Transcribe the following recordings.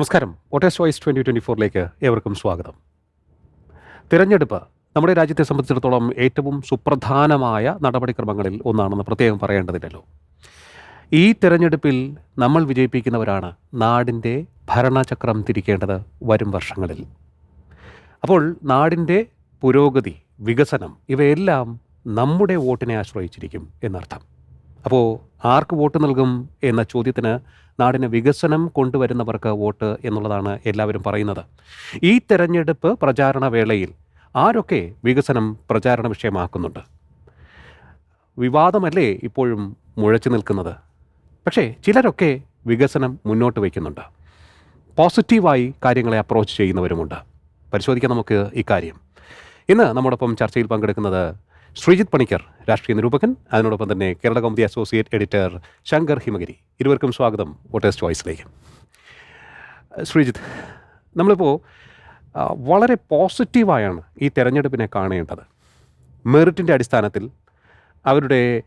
നമസ്കാരം. Voters voice twenty twenty ഫോറിലേക്ക് ഏവർക്കും സ്വാഗതം. തിരഞ്ഞെടുപ്പ് നമ്മുടെ രാജ്യത്തെ സംബന്ധിച്ചിടത്തോളം ഏറ്റവും സുപ്രധാനമായ നടപടിക്രമങ്ങളിൽ ഒന്നാണെന്ന് പ്രത്യേകം പറയേണ്ടതില്ലല്ലോ. ഈ തിരഞ്ഞെടുപ്പിൽ നമ്മൾ വിജയിപ്പിക്കുന്നവരാണ് നാടിന്റെ ഭരണചക്രം തിരിക്കേണ്ടത് വരും വർഷങ്ങളിൽ. അപ്പോൾ നാടിന്റെ പുരോഗതി വികസനം ഇവയെല്ലാം നമ്മുടെ വോട്ടിനെ ആശ്രയിച്ചിരിക്കും എന്നർത്ഥം. അപ്പോൾ ആർക്ക് വോട്ട് നൽകും എന്ന ചോദ്യത്തിന് നാടിന് വികസനം കൊണ്ടുവരുന്നവർക്ക് വോട്ട് എന്നുള്ളതാണ് എല്ലാവരും പറയുന്നത്. ഈ തെരഞ്ഞെടുപ്പ് പ്രചാരണ വേളയിൽ ആരൊക്കെ വികസനം പ്രചാരണ വിഷയമാക്കുന്നുണ്ട്? വിവാദമല്ലേ ഇപ്പോഴും മുഴച്ചു നിൽക്കുന്നത്? പക്ഷേ ചിലരൊക്കെ വികസനം മുന്നോട്ട് വയ്ക്കുന്നുണ്ട്. പോസിറ്റീവായി കാര്യങ്ങളെ അപ്രോച്ച് ചെയ്യുന്നവരുമുണ്ട്. പരിശോധിക്കാം നമുക്ക് ഇക്കാര്യം. ഇന്ന് നമ്മോടൊപ്പം ചർച്ചയിൽ പങ്കെടുക്കുന്നത് ശ്രീജിത്ത് പണിക്കർ രാഷ്ട്രീയ നിരൂപകൻ. അതിനോടൊപ്പം തന്നെ കേരള കൗമുദി അസോസിയേറ്റ് എഡിറ്റർ ശങ്കർ ഹിമഗിരി. ഇരുവർക്കും സ്വാഗതം വോട്ടേഴ്സ് ചോയ്സിലേക്ക്. ശ്രീജിത്ത് നമ്മളിപ്പോൾ വളരെ പോസിറ്റീവായാണ് ഈ തെരഞ്ഞെടുപ്പിനെ കാണേണ്ടത്. മെറിറ്റിന്റെ അടിസ്ഥാനത്തിൽ അവരുടെ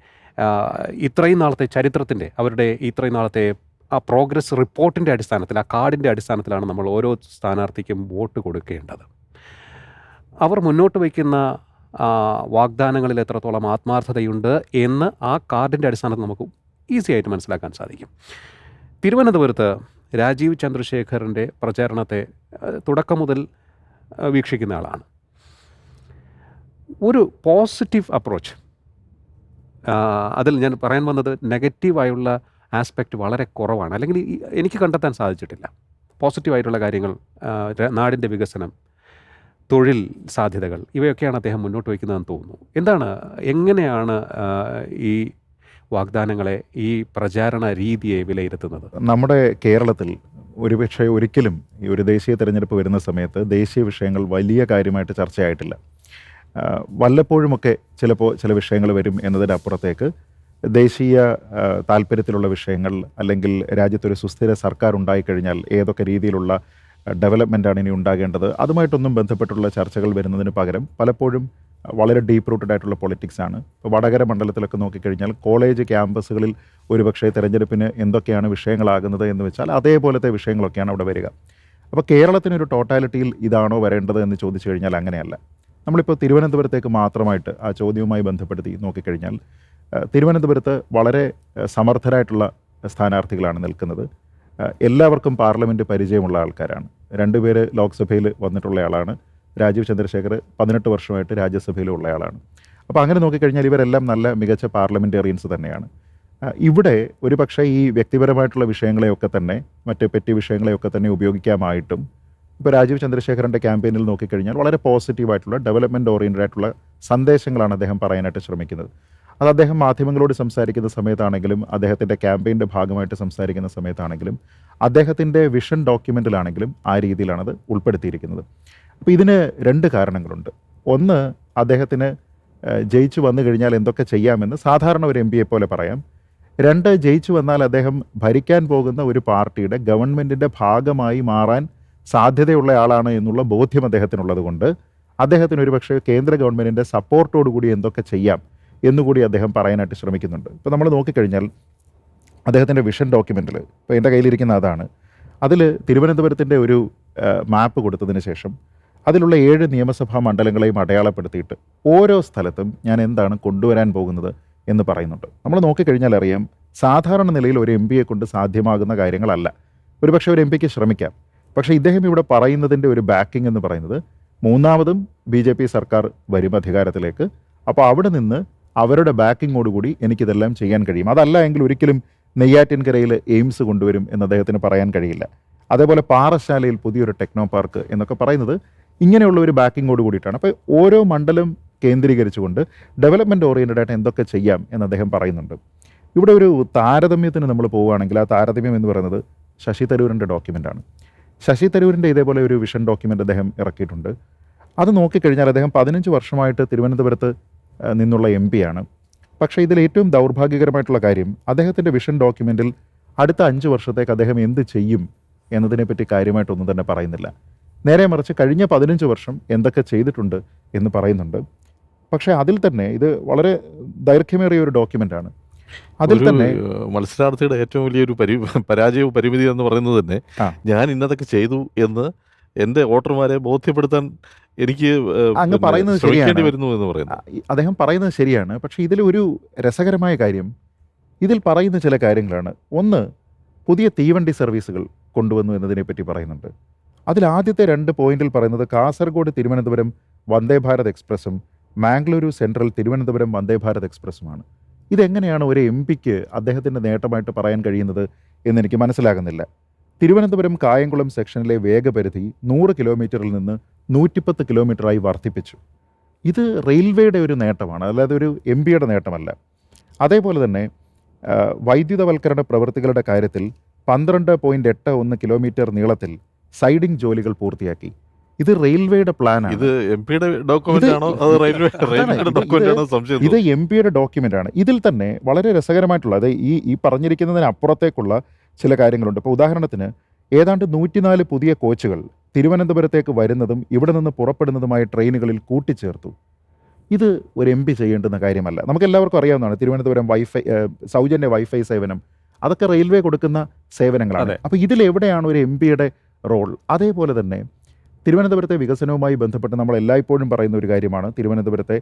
ഇത്രയും നാളത്തെ ചരിത്രത്തിന്റെ അവരുടെ ഇത്രയും നാളത്തെ ആ പ്രോഗ്രസ് റിപ്പോർട്ടിന്റെ അടിസ്ഥാനത്തിൽ ആ കാർഡിന്റെ അടിസ്ഥാനത്തിലാണ് നമ്മൾ ഓരോ സ്ഥാനാർത്ഥിക്കും വോട്ട് കൊടുക്കേണ്ടത്. അവർ മുന്നോട്ട് വയ്ക്കുന്ന വാഗ്ദാനങ്ങളിൽ എത്രത്തോളം ആത്മാർത്ഥതയുണ്ട് എന്ന് ആ കാർഡിന്റെ അടിസ്ഥാനത്തിൽ നമുക്ക് ഈസി ആയിട്ട് മനസ്സിലാക്കാൻ സാധിക്കും. തിരുവനന്തപുരത്ത് രാജീവ് ചന്ദ്രശേഖറിന്റെ പ്രചാരണത്തെ തുടക്കം മുതൽ വീക്ഷിക്കുന്ന ആളാണ്. ഒരു പോസിറ്റീവ് അപ്രോച്ച് അതിൽ ഞാൻ പറയാൻ വന്നത് നെഗറ്റീവായുള്ള ആസ്പെക്റ്റ് വളരെ കുറവാണ്. അല്ലെങ്കിൽ എനിക്ക് കണ്ടെത്താൻ സാധിച്ചിട്ടില്ല. പോസിറ്റീവായിട്ടുള്ള കാര്യങ്ങൾ നാടിന്റെ വികസനം തൊഴിൽ സാധ്യതകൾ ഇവയൊക്കെയാണ് അദ്ദേഹം മുന്നോട്ട് വയ്ക്കുന്നതെന്ന് തോന്നുന്നു. എന്താണ് എങ്ങനെയാണ് ഈ വാഗ്ദാനങ്ങളെ ഈ പ്രചാരണ രീതിയെ വിലയിരുത്തുന്നത്? നമ്മുടെ കേരളത്തിൽ ഒരുപക്ഷെ ഒരിക്കലും ഈ ഒരു ദേശീയ തെരഞ്ഞെടുപ്പ് വരുന്ന സമയത്ത് ദേശീയ വിഷയങ്ങൾ വലിയ കാര്യമായിട്ട് ചർച്ചയായിട്ടില്ല. വല്ലപ്പോഴുമൊക്കെ ചിലപ്പോൾ ചില വിഷയങ്ങൾ വരും എന്നതിന്റെ അപ്പുറത്തേക്ക് ദേശീയ താല്പര്യത്തിലുള്ള വിഷയങ്ങൾ അല്ലെങ്കിൽ രാജ്യത്തൊരു സുസ്ഥിര സർക്കാർ ഉണ്ടായിക്കഴിഞ്ഞാൽ ഏതൊക്കെ രീതിയിലുള്ള ഡെവലപ്മെന്റാണ് ഇനി ഉണ്ടാകേണ്ടത്. അതുമായിട്ടൊന്നും ബന്ധപ്പെട്ടുള്ള ചർച്ചകൾ വരുന്നതിന് പകരം പലപ്പോഴും വളരെ ഡീപ്പ് റൂട്ടഡ് ആയിട്ടുള്ള പൊളിറ്റിക്സ് ആണ്. ഇപ്പോൾ വടകര മണ്ഡലത്തിലൊക്കെ നോക്കിക്കഴിഞ്ഞാൽ കോളേജ് ക്യാമ്പസുകളിൽ ഒരുപക്ഷേ തെരഞ്ഞെടുപ്പിന് എന്തൊക്കെയാണ് വിഷയങ്ങളാകുന്നത് എന്ന് വെച്ചാൽ അതേപോലത്തെ വിഷയങ്ങളൊക്കെയാണ് അവിടെ വരിക. അപ്പോൾ കേരളത്തിനൊരു ടോട്ടാലിറ്റിയിൽ ഇതാണോ വരേണ്ടത് എന്ന് ചോദിച്ചു കഴിഞ്ഞാൽ അങ്ങനെയല്ല. നമ്മളിപ്പോൾ തിരുവനന്തപുരത്തേക്ക് മാത്രമായിട്ട് ആ ചോദ്യവുമായി ബന്ധപ്പെടുത്തി നോക്കിക്കഴിഞ്ഞാൽ തിരുവനന്തപുരത്ത് വളരെ സമർത്ഥരായിട്ടുള്ള സ്ഥാനാർത്ഥികളാണ് നിൽക്കുന്നത്. എല്ലാവർക്കും പാർലമെന്റ് പരിചയമുള്ള ആൾക്കാരാണ്. രണ്ടുപേര് ലോക്സഭയിൽ വന്നിട്ടുള്ള ആളാണ് രാജീവ് ചന്ദ്രശേഖർ പതിനെട്ട് വർഷമായിട്ട് രാജ്യസഭയിലുള്ള ആളാണ് അപ്പോൾ അങ്ങനെ നോക്കിക്കഴിഞ്ഞാൽ ഇവരെല്ലാം നല്ല മികച്ച പാർലമെന്റേറിയൻസ് തന്നെയാണ്. ഇവിടെ ഒരു പക്ഷേ ഈ വ്യക്തിപരമായിട്ടുള്ള വിഷയങ്ങളെയൊക്കെ തന്നെ മറ്റ് പെറ്റി വിഷയങ്ങളെയൊക്കെ തന്നെ ഉപയോഗിക്കാമായിട്ടും ഇപ്പോൾ രാജീവ് ചന്ദ്രശേഖരന്റെ ക്യാമ്പയിനിൽ നോക്കിക്കഴിഞ്ഞാൽ വളരെ പോസിറ്റീവായിട്ടുള്ള ഡെവലപ്മെന്റ് ഓറിയന്റഡ് ആയിട്ടുള്ള സന്ദേശങ്ങളാണ് അദ്ദേഹം പറയാനായിട്ട് ശ്രമിക്കുന്നത്. അത് അദ്ദേഹം മാധ്യമങ്ങളോട് സംസാരിക്കുന്ന സമയത്താണെങ്കിലും അദ്ദേഹത്തിന്റെ ക്യാമ്പയിന്റെ ഭാഗമായിട്ട് സംസാരിക്കുന്ന സമയത്താണെങ്കിലും അദ്ദേഹത്തിന്റെ വിഷൻ ഡോക്യുമെന്റിലാണെങ്കിലും ആ രീതിയിലാണത് ഉൾപ്പെടുത്തിയിരിക്കുന്നത്. അപ്പോൾ ഇതിന് രണ്ട് കാരണങ്ങളുണ്ട്. ഒന്ന് അദ്ദേഹത്തിന് ജയിച്ചു വന്നു കഴിഞ്ഞാൽ എന്തൊക്കെ ചെയ്യാമെന്ന് സാധാരണ ഒരു എം പിയെ പോലെ പറയാം. രണ്ട് ജയിച്ചു വന്നാൽ അദ്ദേഹം ഭരിക്കാൻ പോകുന്ന ഒരു പാർട്ടിയുടെ ഗവൺമെന്റിന്റെ ഭാഗമായി മാറാൻ സാധ്യതയുള്ള ആളാണ് എന്നുള്ള ബോധ്യം അദ്ദേഹത്തിനുള്ളത് കൊണ്ട് അദ്ദേഹത്തിന് ഒരുപക്ഷെ കേന്ദ്ര ഗവൺമെന്റിന്റെ സപ്പോർട്ടോടുകൂടി എന്തൊക്കെ ചെയ്യാം എന്നുകൂടി അദ്ദേഹം പറയാനായിട്ട് ശ്രമിക്കുന്നുണ്ട്. ഇപ്പോൾ നമ്മൾ നോക്കിക്കഴിഞ്ഞാൽ അദ്ദേഹത്തിന്റെ വിഷൻ ഡോക്യുമെന്റിൽ ഇപ്പോൾ എന്റെ കയ്യിലിരിക്കുന്ന അതാണ്. അതിൽ തിരുവനന്തപുരത്തിന്റെ ഒരു മാപ്പ് കൊടുത്തതിന് ശേഷം അതിലുള്ള ഏഴ് നിയമസഭാ മണ്ഡലങ്ങളെയും അടയാളപ്പെടുത്തിയിട്ട് ഓരോ സ്ഥലത്തും ഞാൻ എന്താണ് കൊണ്ടുവരാൻ പോകുന്നത് എന്ന് പറയുന്നുണ്ട്. നമ്മൾ നോക്കിക്കഴിഞ്ഞാൽ അറിയാം സാധാരണ നിലയിൽ ഒരു എം പിയെ കൊണ്ട് സാധ്യമാകുന്ന കാര്യങ്ങളല്ല. ഒരുപക്ഷെ ഒരു എം പിക്ക് ശ്രമിക്കാം. പക്ഷേ ഇദ്ദേഹം ഇവിടെ പറയുന്നതിന്റെ ഒരു ബാക്കിംഗ് എന്ന് പറയുന്നത് മൂന്നാമതും ബി സർക്കാർ വരും അധികാരത്തിലേക്ക് അപ്പോൾ അവിടെ നിന്ന് അവരുടെ ബാക്കിങ്ങോടുകൂടി എനിക്കിതെല്ലാം ചെയ്യാൻ കഴിയും. അതല്ല എങ്കിൽ ഒരിക്കലും നെയ്യാറ്റിൻകരയിൽ എയിംസ് കൊണ്ടുവരും എന്ന് അദ്ദേഹത്തിന് പറയാൻ കഴിയില്ല. അതേപോലെ പാറശാലയിൽ പുതിയൊരു ടെക്നോ പാർക്ക് എന്നൊക്കെ പറയുന്നത് ഇങ്ങനെയുള്ള ഒരു ബാക്കിങ്ങോട് കൂടിയിട്ടാണ്. അപ്പോൾ ഓരോ മണ്ഡലം കേന്ദ്രീകരിച്ചുകൊണ്ട് ഡെവലപ്മെന്റ് ഓറിയന്റഡ് ആയിട്ട് എന്തൊക്കെ ചെയ്യാം എന്ന് അദ്ദേഹം പറയുന്നുണ്ട്. ഇവിടെ ഒരു താരതമ്യത്തിന് നമ്മൾ പോവുകയാണെങ്കിൽ ആ താരതമ്യം എന്ന് പറയുന്നത് ശശി തരൂരിന്റെ ഡോക്യുമെന്റാണ് ശശി തരൂരിന്റെ ഇതേപോലെ ഒരു വിഷൻ ഡോക്യുമെന്റ് അദ്ദേഹം ഇറക്കിയിട്ടുണ്ട്. അത് നോക്കിക്കഴിഞ്ഞാൽ അദ്ദേഹം പതിനഞ്ച് വർഷമായിട്ട് തിരുവനന്തപുരത്ത് നിന്നുള്ള എം പിയാണ്. പക്ഷേ ഇതിൽ ഏറ്റവും ദൗർഭാഗ്യകരമായിട്ടുള്ള കാര്യം അദ്ദേഹത്തിന്റെ വിഷൻ ഡോക്യുമെന്റിൽ അടുത്ത അഞ്ച് വർഷത്തേക്ക് അദ്ദേഹം എന്ത് ചെയ്യും എന്നതിനെപ്പറ്റി കാര്യമായിട്ടൊന്നും തന്നെ പറയുന്നില്ല. നേരെ മറിച്ച് കഴിഞ്ഞ പതിനഞ്ച് വർഷം എന്തൊക്കെ ചെയ്തിട്ടുണ്ട് എന്ന് പറയുന്നുണ്ട്. പക്ഷേ അതിൽ തന്നെ ഇത് വളരെ ദൈർഘ്യമേറിയ ഒരു ഡോക്യുമെന്റാണ് അതിൽ തന്നെ മത്സരാർത്ഥിയുടെ ഏറ്റവും വലിയൊരു പരി പരാജയവും പരിമിതി എന്ന് പറയുന്നത് തന്നെ ഞാൻ ഇന്നതൊക്കെ ചെയ്തു എന്ന് എന്റെ വോട്ടർമാരെ ബോധ്യപ്പെടുത്താൻ എനിക്ക് അങ്ങ് പറയുന്നത് ശരിയാണ്. വരുന്നു എന്ന് പറയുന്നു. അദ്ദേഹം പറയുന്നത് ശരിയാണ്. പക്ഷേ ഇതിൽ ഒരു രസകരമായ കാര്യം. ഇതിൽ പറയുന്ന ചില കാര്യങ്ങളാണ്. ഒന്ന് പുതിയ തീവണ്ടി സർവീസുകൾ കൊണ്ടുവന്നു എന്നതിനെപ്പറ്റി പറയുന്നുണ്ട്. അതിൽ ആദ്യത്തെ രണ്ട് പോയിന്റിൽ പറയുന്നത് കാസർഗോഡ് തിരുവനന്തപുരം വന്ദേ ഭാരത് എക്സ്പ്രസ്സും മാംഗ്ലൂരു സെൻട്രൽ തിരുവനന്തപുരം വന്ദേ ഭാരത് എക്സ്പ്രസ്സുമാണ്. ഇതെങ്ങനെയാണ് ഒരു എം പിക്ക് അദ്ദേഹത്തിന്റെ നേട്ടമായിട്ട് പറയാൻ കഴിയുന്നത് എന്നെനിക്ക് മനസ്സിലാകുന്നില്ല. തിരുവനന്തപുരം കായംകുളം സെക്ഷനിലെ വേഗപരിധി നൂറ് കിലോമീറ്ററിൽ നിന്ന് നൂറ്റിപ്പത്ത് കിലോമീറ്ററായി വർദ്ധിപ്പിച്ചു. ഇത് റെയിൽവേയുടെ ഒരു നേട്ടമാണ് അല്ലാതെ ഒരു എം പിയുടെ നേട്ടമല്ല. അതേപോലെ തന്നെ വൈദ്യുതവൽക്കരണ പ്രവൃത്തികളുടെ കാര്യത്തിൽ പന്ത്രണ്ട് പോയിന്റ് എട്ട് ഒന്ന് കിലോമീറ്റർ നീളത്തിൽ സൈഡിംഗ് ജോലികൾ പൂർത്തിയാക്കി. ഇത് റെയിൽവേയുടെ പ്ലാനാണ്. ഇത് എം പിയുടെ ഡോക്യുമെന്റ് ആണോ അത് റെയിൽവേ റെയിൽവേയുടെ ഇത് ഡോക്യുമെന്റ് എം പിയുടെ ആണ് ഇതിൽ തന്നെ വളരെ രസകരമായിട്ടുള്ള അതായത് ഈ ഈ പറഞ്ഞിരിക്കുന്നതിന് അപ്പുറത്തേക്കുള്ള ചില കാര്യങ്ങളുണ്ട്. ഇപ്പോൾ ഉദാഹരണത്തിന് ഏതാണ്ട് നൂറ്റിനാല് പുതിയ കോച്ചുകൾ തിരുവനന്തപുരത്തേക്ക് വരുന്നതും ഇവിടെ നിന്ന് പുറപ്പെടുന്നതുമായ ട്രെയിനുകളിൽ കൂട്ടിച്ചേർത്തു. ഇത് ഒരു എം പി ചെയ്യേണ്ടുന്ന കാര്യമല്ല. നമുക്ക് എല്ലാവർക്കും അറിയാവുന്നതാണ് തിരുവനന്തപുരം വൈഫൈ സൗജന്യ വൈഫൈ സേവനം. അതൊക്കെ റെയിൽവേ കൊടുക്കുന്ന സേവനങ്ങളാണ്. അപ്പോൾ ഇതിൽ എവിടെയാണ് ഒരു എം പിയുടെ റോൾ? അതേപോലെ തന്നെ തിരുവനന്തപുരത്തെ വികസനവുമായി ബന്ധപ്പെട്ട് നമ്മൾ എല്ലായ്പ്പോഴും പറയുന്ന ഒരു കാര്യമാണ് തിരുവനന്തപുരത്തെ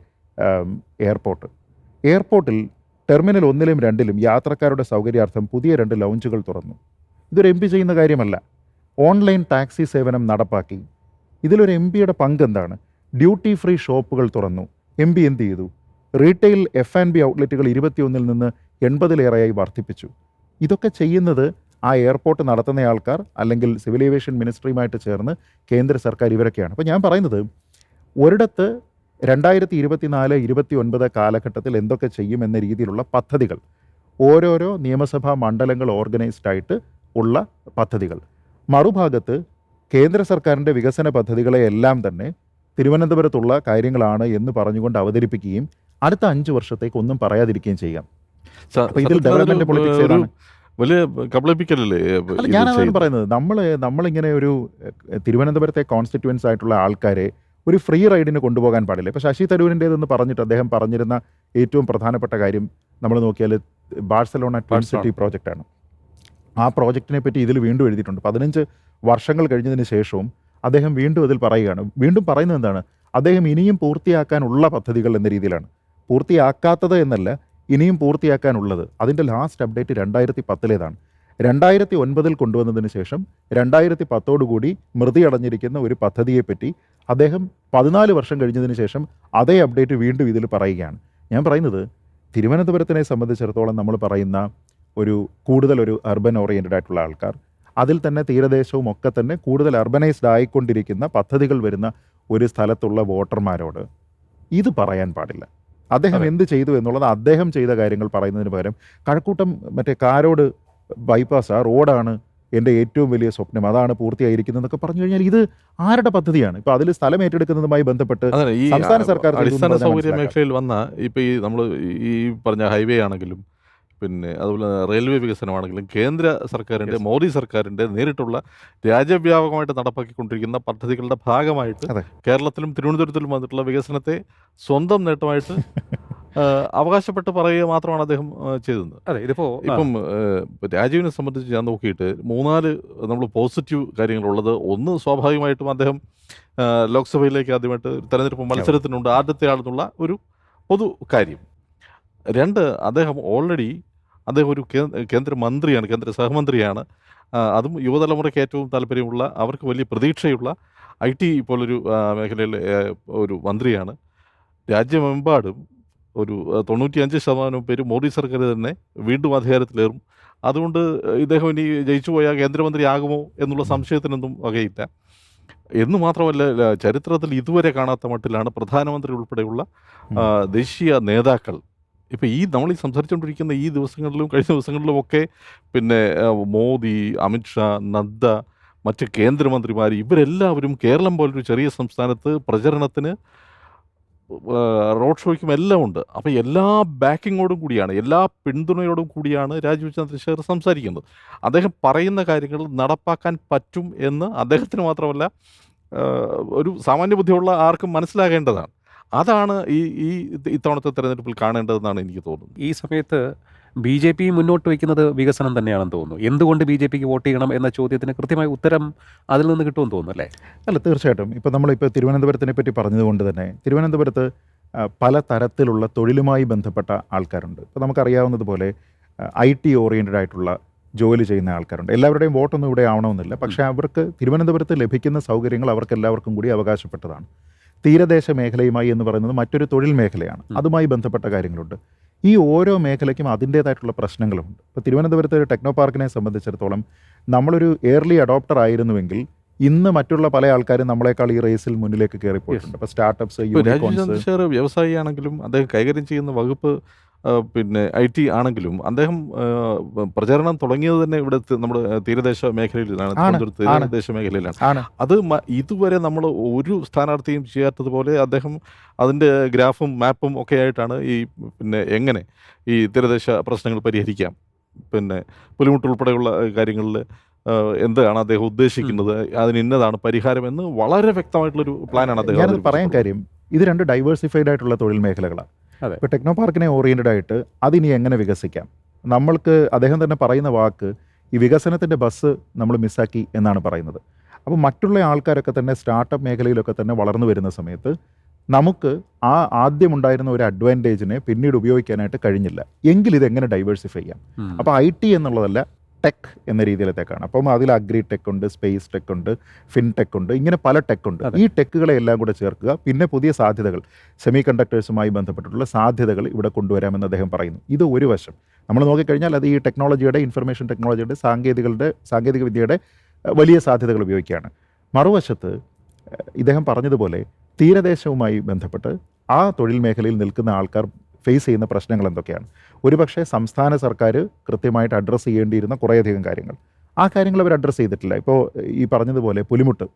എയർപോർട്ട്. എയർപോർട്ടിൽ ടെർമിനൽ ഒന്നിലും രണ്ടിലും യാത്രക്കാരുടെ സൗകര്യാർത്ഥം പുതിയ രണ്ട് ലൗഞ്ചുകൾ തുറന്നു. ഇതൊരു എം പി ചെയ്യുന്ന കാര്യമല്ല. ഓൺലൈൻ ടാക്സി സേവനം നടപ്പാക്കി. ഇതിലൊരു എം പിയുടെ പങ്ക് എന്താണ്? ഡ്യൂട്ടി ഫ്രീ ഷോപ്പുകൾ തുറന്നു. എം പി എന്ത് ചെയ്തു? റീറ്റെയിൽ എഫ് ആൻഡ് ബി ഔട്ട്ലെറ്റുകൾ ഇരുപത്തിയൊന്നിൽ നിന്ന് എൺപതിലേറെയായി വർദ്ധിപ്പിച്ചു. ഇതൊക്കെ ചെയ്യുന്നത് ആ എയർപോർട്ട് നടത്തുന്ന ആൾക്കാർ അല്ലെങ്കിൽ സിവിൽ ഏവിയേഷൻ മിനിസ്ട്രിയുമായിട്ട് ചേർന്ന് കേന്ദ്ര സർക്കാർ ഇവരൊക്കെയാണ്. അപ്പോൾ ഞാൻ പറയുന്നത് ഒരിടത്ത് രണ്ടായിരത്തി ഇരുപത്തിനാല് ഇരുപത്തി ഒൻപത് കാലഘട്ടത്തിൽ എന്തൊക്കെ ചെയ്യുമെന്ന രീതിയിലുള്ള പദ്ധതികൾ. ഓരോരോ നിയമസഭാ മണ്ഡലങ്ങൾ ഓർഗനൈസ്ഡ് ആയിട്ട് ഉള്ള പദ്ധതികൾ. മറുഭാഗത്ത് കേന്ദ്ര സർക്കാരിന്റെ വികസന പദ്ധതികളെയെല്ലാം തന്നെ തിരുവനന്തപുരത്തുള്ള കാര്യങ്ങളാണ് എന്ന് പറഞ്ഞുകൊണ്ട് അവതരിപ്പിക്കുകയും അടുത്ത അഞ്ച് വർഷത്തേക്ക് ഒന്നും പറയാതിരിക്കുകയും ചെയ്യാം. ഇതിൽ ഡെവലപ്മെന്റ് പൊളിറ്റിക്സ് ഏതാണ്? വലിയ കബളിപ്പിക്കലല്ലേ ഞാനതാണ് പറയുന്നത്. നമ്മൾ നമ്മളിങ്ങനെ ഒരു തിരുവനന്തപുരത്തെ കോൺസ്റ്റിറ്റ്യുവൻസ് ആയിട്ടുള്ള ആൾക്കാരെ ഒരു ഫ്രീ റൈഡിന് കൊണ്ടുപോകാൻ പാടില്ല. ഇപ്പോൾ ശശി തരൂരിന്റെതെന്ന് പറഞ്ഞിട്ട് അദ്ദേഹം പറഞ്ഞിരുന്ന ഏറ്റവും പ്രധാനപ്പെട്ട കാര്യം നമ്മൾ നോക്കിയാൽ ബാഴ്സലോണ ട്വിൻ. സിറ്റി പ്രോജക്റ്റാണ്. ആ പ്രോജക്റ്റിനെ പറ്റി ഇതിൽ വീണ്ടും എഴുതിയിട്ടുണ്ട്. പതിനഞ്ച് വർഷങ്ങൾ കഴിഞ്ഞതിന് ശേഷവും അദ്ദേഹം വീണ്ടും അതിൽ പറയുകയാണ്. വീണ്ടും പറയുന്നത് എന്താണ്? അദ്ദേഹം ഇനിയും പൂർത്തിയാക്കാനുള്ള പദ്ധതികൾ എന്ന രീതിയിലാണ്. പൂർത്തിയാക്കാത്തത് എന്നല്ല ഇനിയും പൂർത്തിയാക്കാനുള്ളത്. അതിന്റെ ലാസ്റ്റ് അപ്ഡേറ്റ് രണ്ടായിരത്തി പത്തിലേതാണ്. രണ്ടായിരത്തി ഒൻപതിൽ കൊണ്ടുവന്നതിന് ശേഷം രണ്ടായിരത്തി പത്തോടുകൂടി മൃതി അടഞ്ഞിരിക്കുന്ന ഒരു പദ്ധതിയെപ്പറ്റി അദ്ദേഹം പതിനാല് വർഷം കഴിഞ്ഞതിന് ശേഷം അതേ അപ്ഡേറ്റ് വീണ്ടും ഇതിൽ പറയുകയാണ് ഞാൻ പറയുന്നത് തിരുവനന്തപുരത്തിനെ സംബന്ധിച്ചിടത്തോളം നമ്മൾ പറയുന്ന ഒരു കൂടുതൽ ഒരു അർബൻ ഓറിയന്റഡ് ആയിട്ടുള്ള ആൾക്കാർ അതിൽ തന്നെ തീരദേശവും ഒക്കെ തന്നെ കൂടുതൽ അർബനൈസ്ഡ് ആയിക്കൊണ്ടിരിക്കുന്ന പദ്ധതികൾ വരുന്ന ഒരു സ്ഥലത്തുള്ള വോട്ടർമാരോട് ഇത് പറയാൻ പാടില്ല അദ്ദേഹം. എന്ത് ചെയ്തു എന്നുള്ളത് അദ്ദേഹം ചെയ്ത കാര്യങ്ങൾ പറയുന്നതിന് പകരം കഴക്കൂട്ടം മറ്റേ കാരോട് ബൈപ്പാസ് ആ റോഡാണ് എന്റെ ഏറ്റവും വലിയ സ്വപ്നം. അതാണ് പൂർത്തിയായിരിക്കുന്നതെന്നൊക്കെ പറഞ്ഞു കഴിഞ്ഞാൽ ഇത് ആരുടെ പദ്ധതിയാണ്? ഇപ്പോൾ അതിൽ സ്ഥലം ഏറ്റെടുക്കുന്നതുമായി ബന്ധപ്പെട്ട് സംസ്ഥാന സർക്കാർ അടിസ്ഥാന സൗകര്യ മേഖലയിൽ വന്ന ഇപ്പൊ ഈ നമ്മൾ ഈ പറഞ്ഞ ഹൈവേ ആണെങ്കിലും പിന്നെ അതുപോലെ റെയിൽവേ വികസനമാണെങ്കിലും കേന്ദ്ര സർക്കാരിന്റെ മോദി സർക്കാരിന്റെ നേരിട്ടുള്ള രാജ്യവ്യാപകമായിട്ട് നടപ്പാക്കിക്കൊണ്ടിരിക്കുന്ന പദ്ധതികളുടെ ഭാഗമായിട്ട് കേരളത്തിലും തിരുവനന്തപുരത്തിലും വന്നിട്ടുള്ള വികസനത്തെ സ്വന്തം നേട്ടമായിട്ട് അവകാശപ്പെട്ട് പറയുക മാത്രമാണ് അദ്ദേഹം ചെയ്തത്. അതെ ഇതിപ്പോ ഇപ്പം രാജീവിനെ സംബന്ധിച്ച് ഞാൻ നോക്കിയിട്ട് മൂന്നാൽ നമ്മൾ പോസിറ്റീവ് കാര്യങ്ങളുള്ളത്. ഒന്ന് സ്വാഭാവികമായിട്ടും അദ്ദേഹം ലോക്സഭയിലേക്ക് ആദ്യമായിട്ട് തെരഞ്ഞെടുപ്പ് മത്സരത്തിനുണ്ട്. ആദ്യത്തെ ആളെന്നുള്ള ഒരു പൊതു കാര്യം. രണ്ട് അദ്ദേഹം ഓൾറെഡി അദ്ദേഹം ഒരു കേന്ദ്രമന്ത്രിയാണ് കേന്ദ്ര സഹമന്ത്രിയാണ്. അതും യുവതലമുറയ്ക്ക് ഏറ്റവും താല്പര്യമുള്ള അവർക്ക് വലിയ പ്രതീക്ഷയുള്ള ഐ ടി പോലൊരു ആ, മേഖലയിൽ ഒരു മന്ത്രിയാണ്. രാജ്യമെമ്പാടും ഒരു തൊണ്ണൂറ്റിയഞ്ച് ശതമാനം പേര് മോദി സർക്കാർ തന്നെ വീണ്ടും അധികാരത്തിലേറും. അതുകൊണ്ട് ഇദ്ദേഹം ഇനി ജയിച്ചു പോയാൽ കേന്ദ്രമന്ത്രി ആകുമോ എന്നുള്ള സംശയത്തിനൊന്നും വകയില്ല. എന്ന് മാത്രമല്ല ചരിത്രത്തിൽ ഇതുവരെ കാണാത്ത മട്ടിലാണ് പ്രധാനമന്ത്രി ഉൾപ്പെടെയുള്ള ദേശീയ നേതാക്കൾ. ഇപ്പം ഈ നമ്മൾ ഈ സംസാരിച്ചുകൊണ്ടിരിക്കുന്ന ഈ ദിവസങ്ങളിലും കഴിഞ്ഞ ദിവസങ്ങളിലും ഒക്കെ പിന്നെ മോദി അമിത്ഷാ നദ്ദ മറ്റ് കേന്ദ്രമന്ത്രിമാർ ഇവരെല്ലാവരും കേരളം പോലൊരു ചെറിയ സംസ്ഥാനത്ത് പ്രചരണത്തിന് റോഡ് ഷോയ്ക്കും എല്ലാം ഉണ്ട്. അപ്പോൾ എല്ലാ ബാക്കിങ്ങോടും കൂടിയാണ് എല്ലാ പിന്തുണയോടും കൂടിയാണ് രാജീവ് ചന്ദ്രശേഖർ സംസാരിക്കുന്നത്. അദ്ദേഹം പറയുന്ന കാര്യങ്ങൾ നടപ്പാക്കാൻ പറ്റും എന്ന് അദ്ദേഹത്തിന് മാത്രമല്ല ഒരു സാമാന്യ ബുദ്ധിയുള്ള ആർക്കും മനസ്സിലാകേണ്ടതാണ്. അതാണ് ഈ ഈ ഇത്തവണത്തെ തെരഞ്ഞെടുപ്പിൽ കാണേണ്ടതെന്നാണ് എനിക്ക് തോന്നുന്നത്. ഈ സമയത്ത് ബി ജെ പി മുന്നോട്ട് വയ്ക്കുന്നത് വികസനം തന്നെയാണെന്ന് തോന്നുന്നു. എന്തുകൊണ്ട് ബി ജെ പിക്ക് വോട്ട് ചെയ്യണം എന്ന ചോദ്യത്തിന് കൃത്യമായ ഉത്തരം അതിൽ നിന്ന് കിട്ടുമെന്ന് തോന്നുന്നു അല്ലേ? അല്ല തീർച്ചയായിട്ടും. ഇപ്പോൾ നമ്മളിപ്പോൾ തിരുവനന്തപുരത്തിനെ പറ്റി പറഞ്ഞതുകൊണ്ട് തന്നെ തിരുവനന്തപുരത്ത് പല തരത്തിലുള്ള തൊഴിലുമായി ബന്ധപ്പെട്ട ആൾക്കാരുണ്ട്. ഇപ്പോൾ നമുക്കറിയാവുന്നതുപോലെ ഐ ടി ഓറിയന്റഡ് ആയിട്ടുള്ള ജോലി ചെയ്യുന്ന ആൾക്കാരുണ്ട്. എല്ലാവരുടെയും വോട്ടൊന്നും ഇവിടെ ആവണമെന്നില്ല. പക്ഷേ അവർക്ക് തിരുവനന്തപുരത്ത് ലഭിക്കുന്ന സൗകര്യങ്ങൾ അവർക്ക് എല്ലാവർക്കും കൂടി അവകാശപ്പെട്ടതാണ്. തീരദേശ മേഖലയുമായി എന്ന് പറയുന്നത് മറ്റൊരു തൊഴിൽ മേഖലയാണ്. അതുമായി ബന്ധപ്പെട്ട കാര്യങ്ങളുണ്ട്. ഈ ഓരോ മേഖലയ്ക്കും അതിന്റേതായിട്ടുള്ള പ്രശ്നങ്ങളുമുണ്ട് ഇപ്പോൾ തിരുവനന്തപുരത്തെ ഒരു ടെക്നോ പാർക്കിനെ സംബന്ധിച്ചിടത്തോളം നമ്മളൊരു എയർലി അഡോപ്റ്റർ ആയിരുന്നുവെങ്കിൽ ഇന്ന് മറ്റുള്ള പല ആൾക്കാരും നമ്മളെക്കാൾ ഈ റേസിൽ മുന്നിലേക്ക് കയറിപ്പോയിട്ടുണ്ട്. അപ്പോൾ സ്റ്റാർട്ടപ്സ് വ്യവസായിയാണെങ്കിലും അദ്ദേഹം കൈകാര്യം ചെയ്യുന്ന വകുപ്പ് പിന്നെ ഐ ടി ആണെങ്കിലും അദ്ദേഹം പ്രചരണം തുടങ്ങിയത് തന്നെ ഇവിടെ നമ്മുടെ തീരദേശ മേഖലയിലാണ് തീരദേശ മേഖലയിലാണ്. അത് ഇതുവരെ നമ്മൾ ഒരു സ്ഥാനാർത്ഥിയും ചെയ്യാത്തതുപോലെ അദ്ദേഹം അതിന്റെ ഗ്രാഫും മാപ്പും ഒക്കെ ആയിട്ടാണ് ഈ പിന്നെ എങ്ങനെ ഈ തീരദേശ പ്രശ്നങ്ങൾ പരിഹരിക്കാം. പിന്നെ പുലിമുട്ട് ഉൾപ്പെടെയുള്ള കാര്യങ്ങളിൽ എന്താണ് അദ്ദേഹം ഉദ്ദേശിക്കുന്നത്? അതിന് ഇന്നതാണ് പരിഹാരം എന്ന് വളരെ വ്യക്തമായിട്ടുള്ളൊരു പ്ലാനാണ് അദ്ദേഹം പറയാൻ കാര്യം ഇത് രണ്ട് ഡൈവേഴ്സിഫൈഡ് ആയിട്ടുള്ള തൊഴിൽ മേഖലകളാണ്. ഇപ്പോൾ ടെക്നോ പാർക്കിനെ ഓറിയന്റഡ് ആയിട്ട് അതിനി എങ്ങനെ വികസിക്കാം? നമ്മൾക്ക് അദ്ദേഹം തന്നെ പറയുന്ന വാക്ക് ഈ വികസനത്തിന്റെ ബസ് നമ്മൾ മിസ്സാക്കി എന്നാണ് പറയുന്നത്. അപ്പോൾ മറ്റുള്ള ആൾക്കാരൊക്കെ തന്നെ സ്റ്റാർട്ടപ്പ് മേഖലയിലൊക്കെ തന്നെ വളർന്നു വരുന്ന സമയത്ത് നമുക്ക് ആ ആദ്യമുണ്ടായിരുന്ന ഒരു അഡ്വാന്റേജിനെ പിന്നീട് ഉപയോഗിക്കാനായിട്ട് കഴിഞ്ഞില്ല. എങ്കിൽ ഇതെങ്ങനെ ഡൈവേഴ്സിഫൈ ചെയ്യാം അപ്പോൾ ഐ ടി എന്നുള്ളതല്ല ടെക് എന്ന രീതിയിലത്തേക്കാണ്. അപ്പം അതിൽ അഗ്രി ടെക് ഉണ്ട് സ്പേസ് ടെക് ഉണ്ട് ഫിൻ ടെക് ഉണ്ട് ഇങ്ങനെ പല ടെക് ഉണ്ട്. ഈ ടെക്കുകളെ എല്ലാം കൂടെ ചേർക്കുക. പിന്നെ പുതിയ സാധ്യതകൾ. സെമി കണ്ടക്ടേഴ്സുമായി ബന്ധപ്പെട്ടിട്ടുള്ള സാധ്യതകൾ ഇവിടെ കൊണ്ടുവരാമെന്ന് അദ്ദേഹം പറയുന്നു. ഇത് ഒരു വശം. നമ്മൾ നോക്കിക്കഴിഞ്ഞാൽ അത് ഈ ടെക്നോളജിയുടെ ഇൻഫർമേഷൻ ടെക്നോളജിയുടെ സാങ്കേതികളുടെ സാങ്കേതിക വിദ്യയുടെ വലിയ സാധ്യതകൾ ഉപയോഗിക്കുകയാണ്. മറുവശത്ത് ഇദ്ദേഹം പറഞ്ഞതുപോലെ തീരദേശവുമായി ബന്ധപ്പെട്ട് ആ തൊഴിൽ മേഖലയിൽ നിൽക്കുന്ന ആൾക്കാർ ഫേസ് ചെയ്യുന്ന പ്രശ്നങ്ങൾ എന്തൊക്കെയാണ്? ഒരുപക്ഷെ സംസ്ഥാന സർക്കാർ കൃത്യമായിട്ട് അഡ്രസ്സ് ചെയ്യേണ്ടിയിരുന്ന കുറേയധികം കാര്യങ്ങൾ. ആ കാര്യങ്ങൾ അവർ അഡ്രസ്സ് ചെയ്തിട്ടില്ല. ഇപ്പോൾ ഈ പറഞ്ഞതുപോലെ പുലിമുട്ട്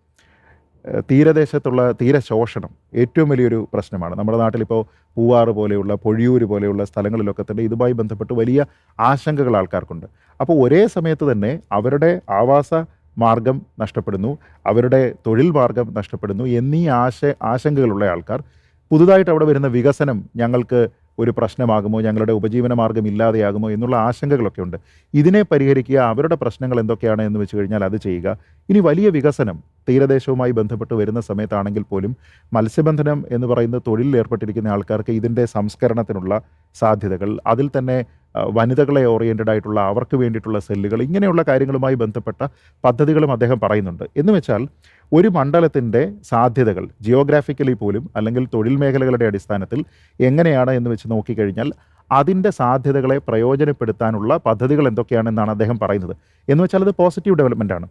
തീരദേശത്തുള്ള തീരശോഷണം ഏറ്റവും വലിയൊരു പ്രശ്നമാണ്. നമ്മുടെ നാട്ടിലിപ്പോൾ പൂവാറ് പോലെയുള്ള പൊഴിയൂർ പോലെയുള്ള സ്ഥലങ്ങളിലൊക്കെ തന്നെ ഇതുമായി ബന്ധപ്പെട്ട് വലിയ ആശങ്കകൾ ആൾക്കാർക്കുണ്ട്. അപ്പോൾ ഒരേ സമയത്ത് തന്നെ അവരുടെ ആവാസ മാർഗം നഷ്ടപ്പെടുന്നു അവരുടെ തൊഴിൽ മാർഗം നഷ്ടപ്പെടുന്നു എന്നീ ആശ ആശങ്കകളുള്ള ആൾക്കാർ പുതുതായിട്ട് അവിടെ വരുന്ന വികസനം ഞങ്ങൾക്ക് ഒരു പ്രശ്നമാകുമോ ഞങ്ങളുടെ ഉപജീവന മാർഗം ഇല്ലാതെയാകുമോ എന്നുള്ള ആശങ്കകളൊക്കെ ഉണ്ട്. ഇതിനെ പരിഹരിക്കുക അവരുടെ പ്രശ്നങ്ങൾ എന്തൊക്കെയാണ് എന്ന് വെച്ച് കഴിഞ്ഞാൽ അത് ചെയ്യുക. ഇനി വലിയ വികസനം തീരദേശവുമായി ബന്ധപ്പെട്ട് വരുന്ന സമയത്താണെങ്കിൽ പോലും മത്സ്യബന്ധനം എന്ന് പറയുന്ന തൊഴിലിൽ ഏർപ്പെട്ടിരിക്കുന്ന ആൾക്കാർക്ക് ഇതിന്റെ സംസ്കരണത്തിനുള്ള സാധ്യതകൾ അതിൽ തന്നെ വനിതകളെ ഓറിയന്റഡ് ആയിട്ടുള്ള അവർക്ക് വേണ്ടിയിട്ടുള്ള സെല്ലുകൾ ഇങ്ങനെയുള്ള കാര്യങ്ങളുമായി ബന്ധപ്പെട്ട പദ്ധതികളും അദ്ദേഹം പറയുന്നുണ്ട്. എന്ന് വെച്ചാൽ ഒരു മണ്ഡലത്തിന്റെ സാധ്യതകൾ ജിയോഗ്രാഫിക്കലി പോലും അല്ലെങ്കിൽ തൊഴിൽ മേഖലകളുടെ അടിസ്ഥാനത്തിൽ എങ്ങനെയാണ് എന്ന് വെച്ച് നോക്കിക്കഴിഞ്ഞാൽ അതിന്റെ സാധ്യതകളെ പ്രയോജനപ്പെടുത്താനുള്ള പദ്ധതികൾ എന്തൊക്കെയാണെന്നാണ് അദ്ദേഹം പറയുന്നത്. എന്ന് വെച്ചാൽ അത് പോസിറ്റീവ് ഡെവലപ്മെന്റ് ആണ്.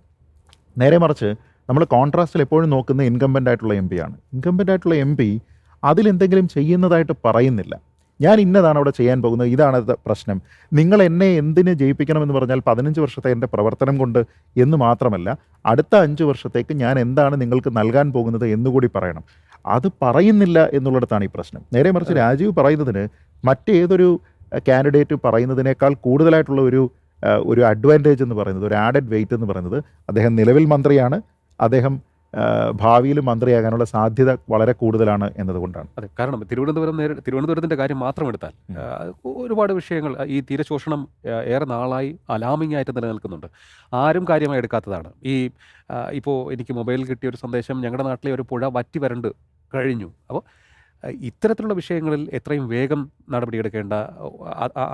നേരെ മറിച്ച് നമ്മൾ കോൺട്രാസ്റ്റിൽ എപ്പോഴും നോക്കുന്ന ഇൻകമ്പന്റ് ആയിട്ടുള്ള എം ആണ് ഇൻകമ്പന്റ് ആയിട്ടുള്ള എം പി അതിലെന്തെങ്കിലും ചെയ്യുന്നതായിട്ട് പറയുന്നില്ല. ഞാൻ ഇന്നതാണ് അവിടെ ചെയ്യാൻ പോകുന്നത്. ഇതാണ് പ്രശ്നം. നിങ്ങൾ എന്നെ എന്തിന് ജയിപ്പിക്കണമെന്ന് പറഞ്ഞാൽ പതിനഞ്ച് വർഷത്തെ എന്റെ പ്രവർത്തനം കൊണ്ട് എന്ന് മാത്രമല്ല അടുത്ത അഞ്ച് വർഷത്തേക്ക് ഞാൻ എന്താണ് നിങ്ങൾക്ക് നൽകാൻ പോകുന്നത് എന്നുകൂടി പറയണം. അത് പറയുന്നില്ല എന്നുള്ളിടത്താണ് ഈ പ്രശ്നം. നേരെ മറിച്ച് രാജീവ് പറയുന്നതിന് മറ്റേതൊരു കാൻഡിഡേറ്റ് പറയുന്നതിനേക്കാൾ കൂടുതലായിട്ടുള്ള ഒരു ഒരു അഡ്വാന്റേജ് എന്ന് പറയുന്നത് ഒരു ആഡഡ് വെയിറ്റ് എന്ന് പറയുന്നത് അദ്ദേഹം നിലവിൽ മന്ത്രിയാണ്. അദ്ദേഹം ഭാവിയിൽ മന്ത്രിയാകാനുള്ള സാധ്യത വളരെ കൂടുതലാണ് എന്നതുകൊണ്ടാണ്. അതെ കാരണം തിരുവനന്തപുരം നേരെ തിരുവനന്തപുരത്തിന്റെ കാര്യം മാത്രം എടുത്താൽ ഒരുപാട് വിഷയങ്ങൾ ഈ തീരശോഷണം ഏറെ നാളായി അലാമിംഗ് ആയിട്ട് നിലനിൽക്കുന്നുണ്ട്. ആരും കാര്യമായി എടുക്കാത്തതാണ്. ഈ ഇപ്പോൾ എനിക്ക് മൊബൈലിൽ കിട്ടിയ ഒരു സന്ദേശം ഞങ്ങളുടെ നാട്ടിലെ ഒരു പുഴ വറ്റി വരണ്ട് കഴിഞ്ഞു. അപ്പോൾ ഇത്തരത്തിലുള്ള വിഷയങ്ങളിൽ എത്രയും വേഗം നടപടിയെടുക്കേണ്ട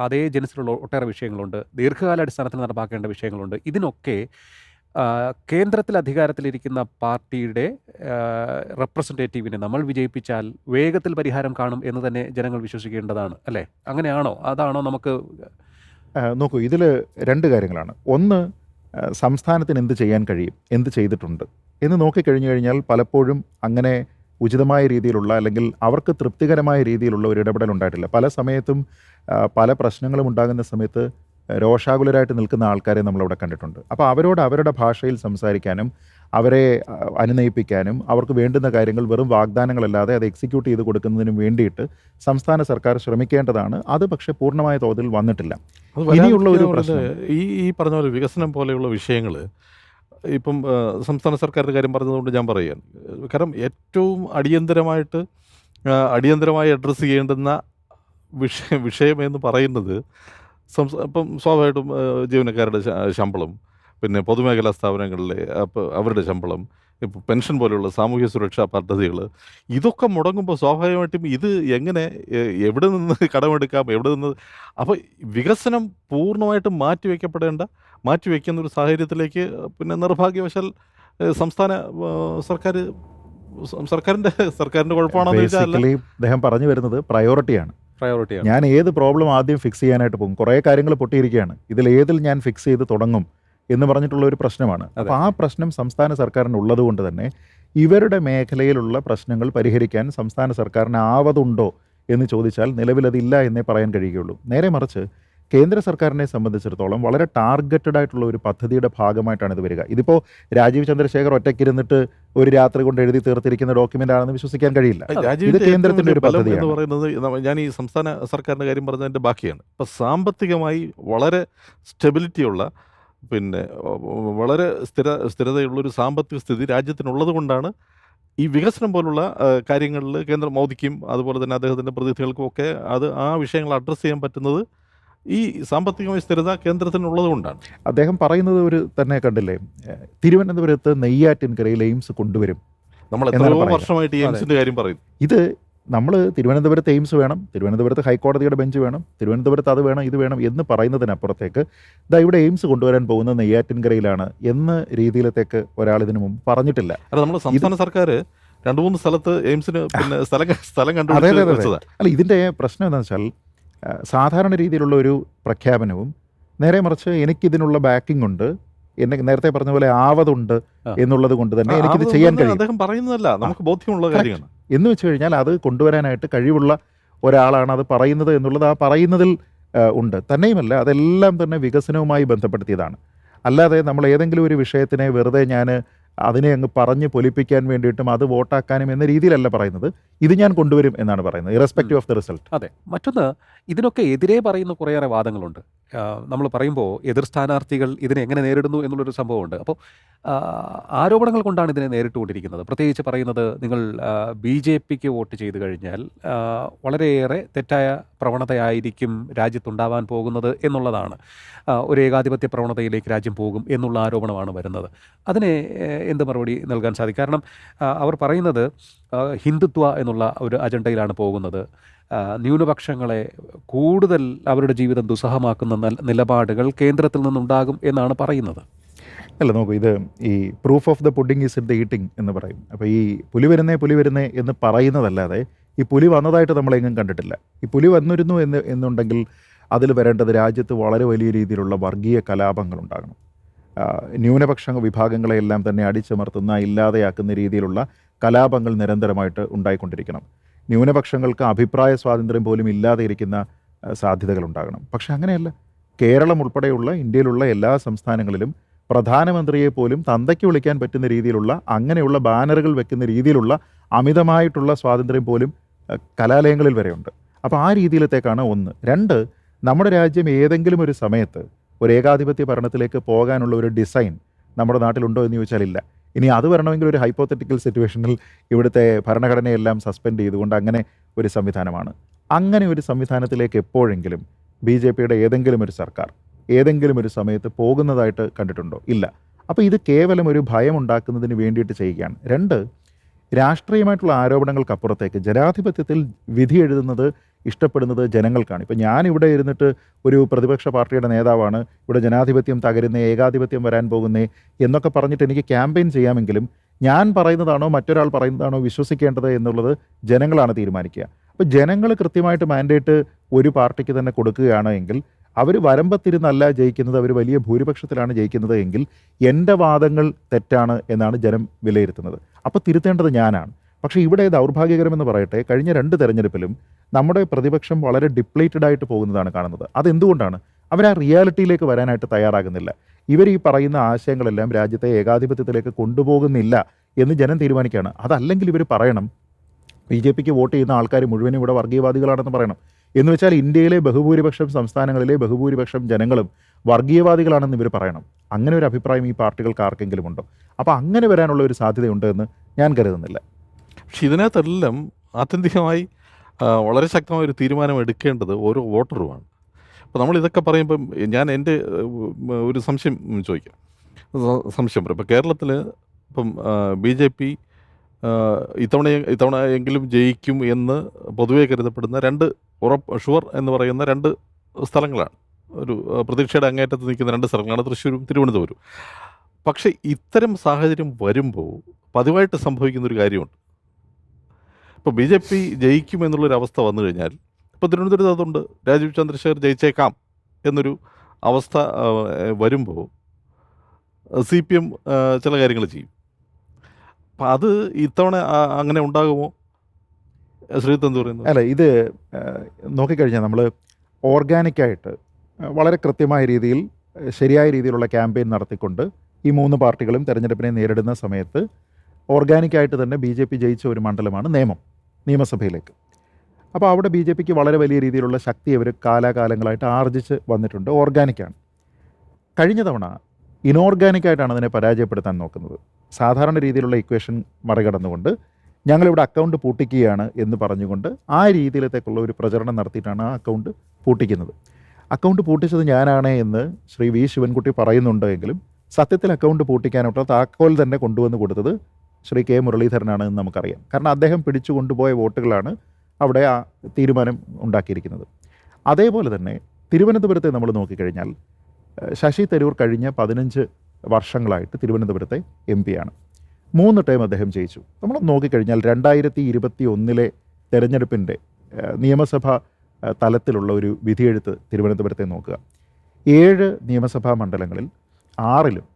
അതേ ജനസിലുള്ള ഒട്ടേറെ വിഷയങ്ങളുണ്ട്. ദീർഘകാലാടിസ്ഥാനത്തിൽ നടപ്പാക്കേണ്ട വിഷയങ്ങളുണ്ട്. ഇതിനൊക്കെ കേന്ദ്രത്തിൽ അധികാരത്തിലിരിക്കുന്ന പാർട്ടിയുടെ റെപ്രസെന്റേറ്റീവിനെ നമ്മൾ വിജയിപ്പിച്ചാൽ വേഗത്തിൽ പരിഹാരം കാണും എന്ന് തന്നെ ജനങ്ങൾ വിശ്വസിക്കേണ്ടതാണ് അല്ലേ? അങ്ങനെയാണോ? അതാണോ നമുക്ക് നോക്കൂ ഇതിൽ രണ്ട് കാര്യങ്ങളാണ്. ഒന്ന് സംസ്ഥാനത്തിന് എന്ത് ചെയ്യാൻ കഴിയും? എന്ത് ചെയ്തിട്ടുണ്ട്? എന്ന് നോക്കിക്കഴിഞ്ഞു കഴിഞ്ഞാൽ പലപ്പോഴും അങ്ങനെ ഉചിതമായ രീതിയിലുള്ള അല്ലെങ്കിൽ അവർക്ക് തൃപ്തികരമായ രീതിയിലുള്ള ഒരു ഇടപെടൽ ഉണ്ടായിട്ടില്ല. പല സമയത്തും പല പ്രശ്നങ്ങളും ഉണ്ടാകുന്ന സമയത്ത് രോഷാകുലരായിട്ട് നിൽക്കുന്ന ആൾക്കാരെ നമ്മളവിടെ കണ്ടിട്ടുണ്ട്. അപ്പോൾ അവരോട് അവരുടെ ഭാഷയിൽ സംസാരിക്കാനും അവരെ അനുനയിപ്പിക്കാനും അവർക്ക് വേണ്ടുന്ന കാര്യങ്ങൾ വെറും വാഗ്ദാനങ്ങളല്ലാതെ അത് എക്സിക്യൂട്ട് ചെയ്ത് കൊടുക്കുന്നതിനും വേണ്ടിയിട്ട് സംസ്ഥാന സർക്കാർ ശ്രമിക്കേണ്ടതാണ്. അത് പക്ഷേ പൂർണമായ തോതിൽ വന്നിട്ടില്ല. ഇനിയുള്ള ഒരു പ്രശ്നം. ഈ ഈ പറഞ്ഞ പോലെ വികസനം പോലെയുള്ള വിഷയങ്ങൾ ഇപ്പം സംസ്ഥാന സർക്കാരിന്റെ കാര്യം പറഞ്ഞതുകൊണ്ട് ഞാൻ പറയുകയാണ്. കാരണം ഏറ്റവും അടിയന്തരമായിട്ട് അടിയന്തരമായി അഡ്രസ്സ് ചെയ്യേണ്ടുന്ന വിഷയം വിഷയമെന്ന് പറയുന്നത് സംസ ഇപ്പം സ്വാഭാവികമായിട്ടും ജീവനക്കാരുടെ ശമ്പളം പിന്നെ പൊതുമേഖലാ സ്ഥാപനങ്ങളിലെ അപ്പോൾ അവരുടെ ശമ്പളം ഇപ്പോൾ പെൻഷൻ പോലെയുള്ള സാമൂഹ്യ സുരക്ഷാ പദ്ധതികൾ ഇതൊക്കെ മുടങ്ങുമ്പോൾ സ്വാഭാവികമായിട്ടും ഇത് എങ്ങനെ എവിടെ നിന്ന് കടമെടുക്കാം എവിടെ നിന്ന് അപ്പോൾ വികസനം പൂർണമായിട്ടും മാറ്റിവെക്കപ്പെടേണ്ട മാറ്റിവെക്കുന്ന ഒരു സാഹചര്യത്തിലേക്ക് പിന്നെ നിർഭാഗ്യവശാൽ സംസ്ഥാന സർക്കാർ സർക്കാരിന്റെ സർക്കാരിന്റെ കുഴപ്പമാണെന്ന് വെച്ചാൽ. അദ്ദേഹം പറഞ്ഞു വരുന്നത് പ്രയോറിറ്റിയാണ് പ്രയോറിറ്റിയാണ് ഞാൻ ഏത് പ്രോബ്ലം ആദ്യം ഫിക്സ് ചെയ്യാനായിട്ട് പോകും? കുറേ കാര്യങ്ങൾ പൊട്ടിയിരിക്കുകയാണ്. ഇതിൽ ഏതിൽ ഞാൻ ഫിക്സ് ചെയ്ത് തുടങ്ങും എന്ന് പറഞ്ഞിട്ടുള്ള ഒരു പ്രശ്നമാണ്. അപ്പോൾ ആ പ്രശ്നം സംസ്ഥാന സർക്കാരിന് ഉള്ളതുകൊണ്ട് തന്നെ ഇവരുടെ മേഖലയിലുള്ള പ്രശ്നങ്ങൾ പരിഹരിക്കാൻ സംസ്ഥാന സർക്കാരിന് ആവതുണ്ടോ എന്ന് ചോദിച്ചാൽ നിലവിലതില്ല എന്നേ പറയാൻ കഴിയുകയുള്ളൂ. നേരെ മറിച്ച് കേന്ദ്ര സർക്കാരിനെ സംബന്ധിച്ചിടത്തോളം വളരെ ടാർഗറ്റഡ് ആയിട്ടുള്ള ഒരു പദ്ധതിയുടെ ഭാഗമായിട്ടാണ് ഇത് വരിക. ഇതിപ്പോൾ രാജീവ് ചന്ദ്രശേഖർ ഒറ്റയ്ക്കിരുന്നിട്ട് ഒരു രാത്രി കൊണ്ട് എഴുതി തീർത്തിരിക്കുന്ന ഡോക്യുമെന്റ് ആണെന്ന് വിശ്വസിക്കാൻ കഴിയില്ല. ഇത് കേന്ദ്രത്തിന്റെ ഒരു പദ്ധതി എന്ന് പറയുന്നത് ഞാൻ ഈ സംസ്ഥാന സർക്കാരിന്റെ കാര്യം പറഞ്ഞതിന്റെ ബാക്കിയാണ്. ഇപ്പൊ സാമ്പത്തികമായി വളരെ സ്റ്റെബിലിറ്റി ഉള്ള പിന്നെ വളരെ സ്ഥിര സ്ഥിരതയുള്ള ഒരു സാമ്പത്തിക സ്ഥിതി രാജ്യത്തിനുള്ളത് കൊണ്ടാണ് ഈ വികസനം പോലുള്ള കാര്യങ്ങളിൽ കേന്ദ്ര മോദിക്കും അതുപോലെ തന്നെ അദ്ദേഹത്തിന്റെ പ്രതിനിധികൾക്കും ഒക്കെ അത് ആ വിഷയങ്ങൾ അഡ്രസ്സ് ചെയ്യാൻ പറ്റുന്നത് ഈ സാമ്പത്തികമായ സ്ഥിരത കേന്ദ്രത്തിനുള്ളത് കൊണ്ടാണ്. അദ്ദേഹം പറയുന്നത് ഒരു തന്നെ കണ്ടില്ലേ? തിരുവനന്തപുരത്ത് നെയ്യാറ്റിൻകരയിൽ എയിംസ് കൊണ്ടുവരും നമ്മൾ എത്രയോ വർഷമായിട്ട് എയിംസിന്റെ കാര്യം പറയും. ഇത് നമ്മൾ തിരുവനന്തപുരത്ത് എയിംസ് വേണം തിരുവനന്തപുരത്ത് ഹൈക്കോടതിയുടെ ബെഞ്ച് വേണം തിരുവനന്തപുരത്ത് അത് വേണം ഇത് വേണം എന്ന് പറയുന്നതിനപ്പുറത്തേക്ക് ഇതാ ഇവിടെ എയിംസ് കൊണ്ടുവരാൻ പോകുന്ന നെയ്യാറ്റിൻകരയിലാണ് എന്ന രീതിയിലത്തേക്ക് ഒരാൾ ഇതിനു മുമ്പ് പറഞ്ഞിട്ടില്ല. അല്ല നമ്മൾ സംസ്ഥാന സർക്കാർ രണ്ടു മൂന്ന് സ്ഥലത്ത് എയിംസിന് പിന്നെ സ്ഥലം സ്ഥലം. വെച്ചതാ. അല്ല ഇതിന്റെ പ്രശ്നം എന്താണെന്ന് വെച്ചാൽ സാധാരണ രീതിയിലുള്ള ഒരു പ്രഖ്യാപനവും നേരെ മറിച്ച് എനിക്കിതിനുള്ള ബാക്കിംഗ് ഉണ്ട്. എന്നെ നേരത്തെ പറഞ്ഞ പോലെ ആവതുണ്ട്. എന്നുള്ളത് കൊണ്ട് തന്നെ എനിക്കിത് ചെയ്യാൻ കഴിയും. അദ്ദേഹം പറയുന്നതല്ല. നമുക്ക് ബോധ്യമുള്ള. കാര്യമാണ്. എന്ന് വെച്ച് കഴിഞ്ഞാൽ അത് കൊണ്ടുവരാനായിട്ട് കഴിവുള്ള ഒരാളാണ് അത് പറയുന്നത് എന്നുള്ളത് ആ പറയുന്നതിൽ ഉണ്ട്. തന്നെയുമല്ല അതെല്ലാം തന്നെ വികസനവുമായി ബന്ധപ്പെടുത്തിയതാണ്. അല്ലാതെ നമ്മൾ ഏതെങ്കിലും ഒരു വിഷയത്തിനെ വെറുതെ ഞാൻ അതിനെ അങ്ങ് പറഞ്ഞ് പൊലിപ്പിക്കാൻ വേണ്ടിയിട്ടും അത് വോട്ടാക്കാനും എന്ന രീതിയിലല്ല പറയുന്നത്. ഇത് ഞാൻ കൊണ്ടുവരും എന്നാണ് പറയുന്നത് ഇറസ്പെക്റ്റീവ് ഓഫ് ദ റിസൾട്ട് അതെ. മറ്റൊന്ന് ഇതിനൊക്കെ എതിരെ പറയുന്ന കുറേയേറെ വാദങ്ങളുണ്ട്. നമ്മൾ പറയുമ്പോൾ എതിർ സ്ഥാനാർത്ഥികൾ ഇതിനെ എങ്ങനെ നേരിടുന്നു എന്നുള്ളൊരു സംഭവമുണ്ട്. അപ്പോൾ ആരോപണങ്ങൾ കൊണ്ടാണ് ഇതിനെ നേരിട്ടുകൊണ്ടിരിക്കുന്നത്. പ്രത്യേകിച്ച് പറയുന്നത് നിങ്ങൾ ബി ജെ പിക്ക് വോട്ട് ചെയ്തു കഴിഞ്ഞാൽ വളരെയേറെ തെറ്റായ പ്രവണതയായിരിക്കും രാജ്യത്തുണ്ടാവാൻ പോകുന്നത് എന്നുള്ളതാണ്. ഒരു ഏകാധിപത്യ പ്രവണതയിലേക്ക് രാജ്യം പോകും എന്നുള്ള ആരോപണമാണ് വരുന്നത്. അതിനെ എന്ത് മറുപടി നൽകാൻ സാധിക്കും? കാരണം അവർ പറയുന്നത് ഹിന്ദുത്വ എന്നുള്ള ഒരു അജണ്ടയിലാണ് പോകുന്നത്. ന്യൂനപക്ഷങ്ങളെ കൂടുതൽ അവരുടെ ജീവിതം ദുസ്സഹമാക്കുന്ന നിലപാടുകൾ കേന്ദ്രത്തിൽ നിന്നുണ്ടാകും എന്നാണ് പറയുന്നത്. അല്ല നോക്കൂ ഇത് ഈ proof of the pudding is in the eating എന്ന് പറയും. അപ്പോൾ ഈ പുലി വരുന്നേ പുലി വരുന്നേ എന്ന് പറയുന്നതല്ലാതെ ഈ പുലി വന്നതായിട്ട് നമ്മളെങ്ങും കണ്ടിട്ടില്ല. ഈ പുലി വന്നിരുന്നു എന്ന് എന്നുണ്ടെങ്കിൽ അതിൽ വരേണ്ടത് രാജ്യത്ത് വളരെ വലിയ രീതിയിലുള്ള വർഗീയ കലാപങ്ങൾ ഉണ്ടാകണം ന്യൂനപക്ഷ വിഭാഗങ്ങളെയെല്ലാം തന്നെ അടിച്ചമർത്തുന്ന ഇല്ലാതെയാക്കുന്ന രീതിയിലുള്ള കലാപങ്ങൾ നിരന്തരമായിട്ട് ഉണ്ടായിക്കൊണ്ടിരിക്കണം. ന്യൂനപക്ഷങ്ങൾക്ക് അഭിപ്രായ സ്വാതന്ത്ര്യം പോലും ഇല്ലാതെ ഇരിക്കുന്ന സാധ്യതകളുണ്ടാകണം. പക്ഷേ അങ്ങനെയല്ല. കേരളം ഉൾപ്പെടെയുള്ള ഇന്ത്യയിലുള്ള എല്ലാ സംസ്ഥാനങ്ങളിലും പ്രധാനമന്ത്രിയെ പോലും തന്തയ്ക്ക് വിളിക്കാൻ പറ്റുന്ന രീതിയിലുള്ള അങ്ങനെയുള്ള ബാനറുകൾ വെക്കുന്ന രീതിയിലുള്ള അമിതമായിട്ടുള്ള സ്വാതന്ത്ര്യം പോലും കലാലയങ്ങളിൽ വരെയുണ്ട്. അപ്പോൾ ആ രീതിയിലത്തേക്കാണ് ഒന്ന്. രണ്ട് നമ്മുടെ രാജ്യം ഏതെങ്കിലും ഒരു സമയത്ത് ഒരു ഏകാധിപത്യ ഭരണത്തിലേക്ക് പോകാനുള്ള ഒരു ഡിസൈൻ നമ്മുടെ നാട്ടിലുണ്ടോ എന്ന് ചോദിച്ചാൽ ഇല്ല. ഇനി അത് വരണമെങ്കിൽ ഒരു ഹൈപ്പോത്തറ്റിക്കൽ സിറ്റുവേഷനിൽ ഇവിടുത്തെ ഭരണഘടനയെല്ലാം സസ്പെൻഡ് ചെയ്തുകൊണ്ട് അങ്ങനെ ഒരു സംവിധാനമാണ്. അങ്ങനെ ഒരു സംവിധാനത്തിലേക്ക് എപ്പോഴെങ്കിലും ബി ജെ പിയുടെ ഏതെങ്കിലും ഒരു സർക്കാർ ഏതെങ്കിലും ഒരു സമയത്ത് പോകുന്നതായിട്ട് കണ്ടിട്ടുണ്ടോ? ഇല്ല. അപ്പോൾ ഇത് കേവലം ഒരു ഭയം ഉണ്ടാക്കുന്നതിന് വേണ്ടിയിട്ട് ചെയ്യുകയാണ്. രണ്ട് രാഷ്ട്രീയമായിട്ടുള്ള ആരോപണങ്ങൾക്കപ്പുറത്തേക്ക് ജനാധിപത്യത്തിൽ വിധി എഴുതുന്നത് ഇഷ്ടപ്പെടുന്നത് ജനങ്ങൾക്കാണ്. ഇപ്പം ഞാനിവിടെ ഇരുന്നിട്ട് ഒരു പ്രതിപക്ഷ പാർട്ടിയുടെ നേതാവാണ് ഇവിടെ ജനാധിപത്യം തകരുന്നേ ഏകാധിപത്യം വരാൻ പോകുന്നേ എന്നൊക്കെ പറഞ്ഞിട്ട് എനിക്ക് ക്യാമ്പയിൻ ചെയ്യാമെങ്കിലും ഞാൻ പറയുന്നതാണോ മറ്റൊരാൾ പറയുന്നതാണോ വിശ്വസിക്കേണ്ടത് എന്നുള്ളത് ജനങ്ങളാണ് തീരുമാനിക്കുക. അപ്പോൾ ജനങ്ങൾ കൃത്യമായിട്ട് മാൻഡേറ്റ് ഒരു പാർട്ടിക്ക് തന്നെ കൊടുക്കുകയാണ് എങ്കിൽ അവർ വരമ്പത്തിരുന്നല്ല ജയിക്കുന്നത് അവർ വലിയ ഭൂരിപക്ഷത്തിലാണ് ജയിക്കുന്നത് എങ്കിൽ എന്റെ വാദങ്ങൾ തെറ്റാണ് എന്നാണ് ജനം വിലയിരുത്തുന്നത്. അപ്പോൾ തിരുത്തേണ്ടത് ഞാനാണ്. പക്ഷേ ഇവിടെ ദൗർഭാഗ്യകരമെന്ന് പറയട്ടെ കഴിഞ്ഞ രണ്ട് തെരഞ്ഞെടുപ്പിലും നമ്മുടെ പ്രതിപക്ഷം വളരെ ഡിപ്ലേറ്റഡ് ആയിട്ട് പോകുന്നതാണ് കാണുന്നത്. അതെന്തുകൊണ്ടാണ്? അവർ ആ റിയാലിറ്റിയിലേക്ക് വരാനായിട്ട് തയ്യാറാകുന്നില്ല. ഇവർ ഈ പറയുന്ന ആശയങ്ങളെല്ലാം രാജ്യത്തെ ഏകാധിപത്യത്തിലേക്ക് കൊണ്ടുപോകുന്നില്ല എന്ന് ജനം തീരുമാനിക്കുകയാണ്. അതല്ലെങ്കിൽ ഇവർ പറയണം ബി ജെ പിക്ക് വോട്ട് ചെയ്യുന്ന ആൾക്കാർ മുഴുവനും ഇവിടെ വർഗീയവാദികളാണെന്ന് പറയണം. എന്ന് വെച്ചാൽ ഇന്ത്യയിലെ ബഹുഭൂരിപക്ഷം സംസ്ഥാനങ്ങളിലെ ബഹുഭൂരിപക്ഷം ജനങ്ങളും വർഗീയവാദികളാണെന്ന് ഇവർ പറയണം. അങ്ങനെ ഒരു അഭിപ്രായം ഈ പാർട്ടികൾക്ക് ആർക്കെങ്കിലും ഉണ്ടോ? അപ്പോൾ അങ്ങനെ വരാനുള്ള ഒരു സാധ്യതയുണ്ട് എന്ന് ഞാൻ കരുതുന്നില്ല. പക്ഷെ ഇതിനകത്തെല്ലാം ആത്യന്തികമായി വളരെ ശക്തമായ ഒരു തീരുമാനം എടുക്കേണ്ടത് ഓരോ വോട്ടറുമാണ്. അപ്പോൾ നമ്മൾ ഇതൊക്കെ പറയുമ്പം ഞാൻ എന്റെ ഒരു സംശയം ചോദിക്കാം. സംശയം പറയും ഇപ്പോൾ കേരളത്തിൽ ഇപ്പം ബി ജെ പി ഇത്തവണ ഇത്തവണ എങ്കിലും ജയിക്കും എന്ന് പൊതുവേ കരുതപ്പെടുന്ന രണ്ട് ഉറപ്പ് ഷുവർ എന്ന് പറയുന്ന രണ്ട് സ്ഥലങ്ങളാണ്. ഒരു പ്രതീക്ഷയുടെ അങ്ങേറ്റത്ത് നിൽക്കുന്ന രണ്ട് സ്ഥലങ്ങളാണ് തൃശ്ശൂരും തിരുവനന്തപുരം പക്ഷേ ഇത്തരം സാഹചര്യം വരുമ്പോൾ പതിവായിട്ട് സംഭവിക്കുന്ന ഒരു കാര്യമുണ്ട്. ഇപ്പോൾ ബി ജെ പി ജയിക്കും എന്നുള്ളൊരു അവസ്ഥ വന്നു കഴിഞ്ഞാൽ ഇപ്പോൾ തിരുവനന്തപുരത്ത് അതുകൊണ്ട് രാജീവ് ചന്ദ്രശേഖർ ജയിച്ചേക്കാം എന്നൊരു അവസ്ഥ വരുമ്പോൾ സി പി എം ചില കാര്യങ്ങൾ ചെയ്യും. അപ്പം അത് ഇത്തവണ അങ്ങനെ ഉണ്ടാകുമോ? ശ്രീത്ത് എന്ത് പറയുന്നത് അല്ല ഇത് നോക്കിക്കഴിഞ്ഞാൽ നമ്മൾ ഓർഗാനിക്കായിട്ട് വളരെ കൃത്യമായ രീതിയിൽ ശരിയായ രീതിയിലുള്ള ക്യാമ്പയിൻ നടത്തിക്കൊണ്ട് ഈ മൂന്ന് പാർട്ടികളും തെരഞ്ഞെടുപ്പിനെ നേരിടുന്ന സമയത്ത് ഓർഗാനിക്കായിട്ട് തന്നെ ബി ജെ പി ജയിച്ച ഒരു മണ്ഡലമാണ് നിയമം നിയമസഭയിലേക്ക്. അപ്പോൾ അവിടെ ബി ജെ പിക്ക് വളരെ വലിയ രീതിയിലുള്ള ശക്തി അവർ കാലാകാലങ്ങളായിട്ട് ആർജിച്ച് വന്നിട്ടുണ്ട് ഓർഗാനിക്കാണ് കഴിഞ്ഞ തവണ ഇനോർഗാനിക്കായിട്ടാണ് അതിനെ പരാജയപ്പെടുത്താൻ നോക്കുന്നത്. സാധാരണ രീതിയിലുള്ള ഇക്വേഷൻ മറികടന്നുകൊണ്ട് ഞങ്ങളിവിടെ അക്കൗണ്ട് പൂട്ടിക്കുകയാണ് എന്ന് പറഞ്ഞുകൊണ്ട് ആ രീതിയിലത്തേക്കുള്ള ഒരു പ്രചരണം നടത്തിയിട്ടാണ് ആ അക്കൗണ്ട് പൂട്ടിക്കുന്നത്. അക്കൗണ്ട് പൂട്ടിച്ചത് ഞാനാണേ എന്ന് ശ്രീ വി ശിവൻകുട്ടി പറയുന്നുണ്ട് എങ്കിലും സത്യത്തിൽ അക്കൗണ്ട് പൂട്ടിക്കാനുള്ള താക്കോൽ തന്നെ കൊണ്ടുവന്ന് കൊടുത്തത് ശ്രീ കെ മുരളീധരനാണ് എന്ന് നമുക്കറിയാം. കാരണം അദ്ദേഹം പിടിച്ചു കൊണ്ടുപോയ വോട്ടുകളാണ് അവിടെ ആ തീരുമാനം ഉണ്ടാക്കിയിരിക്കുന്നത്. അതേപോലെ തന്നെ തിരുവനന്തപുരത്തെ നമ്മൾ നോക്കിക്കഴിഞ്ഞാൽ ശശി തരൂർ കഴിഞ്ഞ പതിനഞ്ച് വർഷങ്ങളായിട്ട് തിരുവനന്തപുരത്തെ എം ആണ്. മൂന്ന് ടൈം അദ്ദേഹം ജയിച്ചു. നമ്മൾ നോക്കിക്കഴിഞ്ഞാൽ രണ്ടായിരത്തി ഇരുപത്തി ഒന്നിലെ തെരഞ്ഞെടുപ്പിന്റെ നിയമസഭാ തലത്തിലുള്ള ഒരു വിധിയെഴുത്ത് തിരുവനന്തപുരത്തെ നോക്കുക. ഏഴ് നിയമസഭാ മണ്ഡലങ്ങളിൽ ആറിലും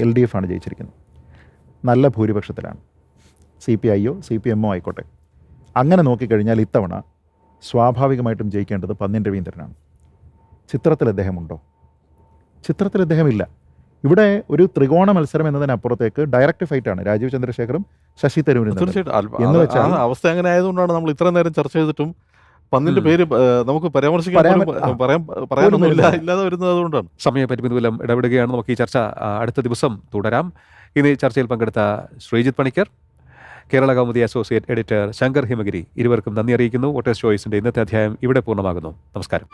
എൽ ഡി എഫ് ആണ് ജയിച്ചിരിക്കുന്നത്. നല്ല ഭൂരിപക്ഷത്തിലാണ്. സി പി ഐയോ സി പി എമ്മോ ആയിക്കോട്ടെ. അങ്ങനെ നോക്കിക്കഴിഞ്ഞാൽ ഇത്തവണ സ്വാഭാവികമായിട്ടും ജയിക്കേണ്ടത് പന്നിൻ രവീന്ദ്രനാണ്. ചിത്രത്തിൽ അദ്ദേഹമുണ്ടോ? ചിത്രത്തിൽ അദ്ദേഹമില്ല. ഇവിടെ ഒരു ത്രികോണ മത്സരം എന്നതിനപ്പുറത്തേക്ക് ഡയറക്റ്റ് ഫൈറ്റാണ് രാജീവ് ചന്ദ്രശേഖറും ശശി തരൂരും. തീർച്ചയായിട്ടും. അവസ്ഥ അങ്ങനെ ആയതുകൊണ്ടാണ് നമ്മൾ ഇത്ര നേരം ചർച്ച ചെയ്തിട്ടും പന്നിന്റെ പേര് നമുക്ക് പരാമർശിക്കാൻ. ഇല്ലാതെ വരുന്നത് അതുകൊണ്ടാണ്. സമയപരിമിതി മൂലം ഇടപെടുകയാണ്. നമുക്ക് ഈ ചർച്ച അടുത്ത ദിവസം തുടരാം. ഇനി ചർച്ചയിൽ പങ്കെടുത്ത ശ്രീജിത്ത് പണിക്കർ കേരള കൗമുദി അസോസിയേറ്റ് എഡിറ്റർ ശങ്കർ ഹിമഗിരി ഇരുവർക്കും നന്ദി അറിയിക്കുന്നു. വോട്ടേഴ്സ് ചോയ്സിന്റെ ഇന്നത്തെ അധ്യായം ഇവിടെ പൂർണമാകുന്നു. നമസ്കാരം.